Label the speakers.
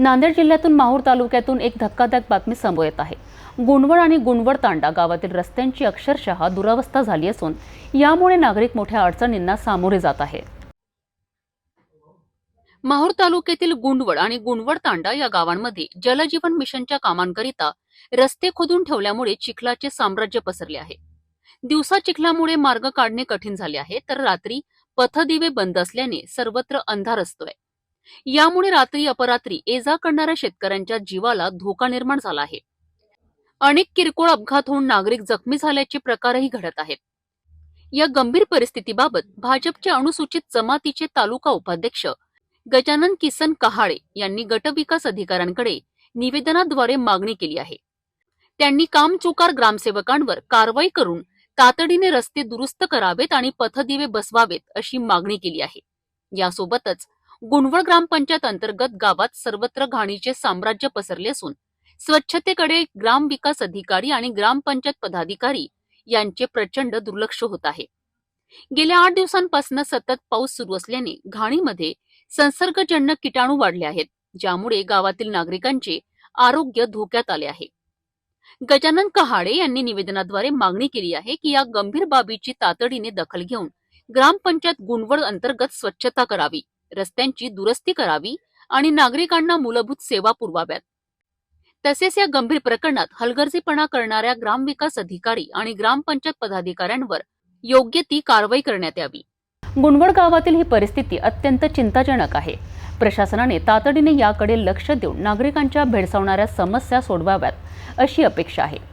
Speaker 1: नांदेड जिल्ह्यातून माहूर तालुक्यातून एक धक्कादायक बातमी समोर येत आहे. गुणवड आणि गुणवड तांडा गावातील रस्त्यांची अक्षरशः दुरावस्था झाली असून यामुळे नागरिक मोठ्या अडचणींना सामोरे जात आहे. माहूर तालुक्यातील गुंडवड आणि गुंडवड तांडा या गावांमध्ये जलजीवन मिशनच्या कामांकरिता रस्ते खोदून ठेवल्यामुळे चिखलाचे साम्राज्य पसरले आहे. दिवसा चिखलामुळे मार्ग काढणे कठीण झाले आहे तर रात्री पथदिवे बंद असल्याने सर्वत्र अंधार असतोय. यामुळे रात्री अपरात्री ये जा करणाऱ्या शेतकऱ्यांच्या जीवाला धोका निर्माण झाला आहे. अनेक किरकोळ अपघात होऊन नागरिक जखमी झाल्याचे प्रकारही घडत आहेत. या गंभीर परिस्थितीबाबत भाजपचे अनुसूचित जमातीचे तालुका उपाध्यक्ष गजानन किसन कहाळे यांनी गटविकास अधिकाऱ्यांकडे निवेदनाद्वारे मागणी केली आहे. त्यांनी कामचुकार ग्रामसेवकांवर कारवाई करून तातडीने रस्ते दुरुस्त करावेत आणि पथदिवे बसवावेत अशी मागणी केली आहे. यासोबतच गुणवळ ग्रामपंचायत अंतर्गत गावात सर्वत्र घाणीचे साम्राज्य पसरले असून स्वच्छतेकडे ग्रामविकास अधिकारी आणि ग्रामपंचायत पदाधिकारी यांचे प्रचंड दुर्लक्ष होत आहे. गेल्या आठ दिवसांपासून सतत पाऊस सुरू असल्याने घाणीमध्ये संसर्गजन्य किटाणू वाढले आहेत ज्यामुळे गावातील नागरिकांचे आरोग्य धोक्यात आले आहे. गजानन कहाडे यांनी निवेदनाद्वारे मागणी केली आहे की या गंभीर बाबीची तातडीने दखल घेऊन ग्रामपंचायत गुणवड अंतर्गत स्वच्छता करावी. रस्त्यांची दुरुस्ती करावी आणि नागरिकांना मूलभूत सेवा पुरवाव्यात. तसेच या गंभीर प्रकरणात हलगर्जीपणा करणाऱ्या ग्रामविकास अधिकारी आणि ग्रामपंचायत पदाधिकाऱ्यांवर योग्य ती कारवाई करण्यात यावी. गुणवड गावातील ही परिस्थिती अत्यंत चिंताजनक आहे. प्रशासनाने तातडीने याकडे लक्ष देऊन नागरिकांच्या भेडसावणाऱ्या समस्या सोडवाव्यात अशी अपेक्षा आहे.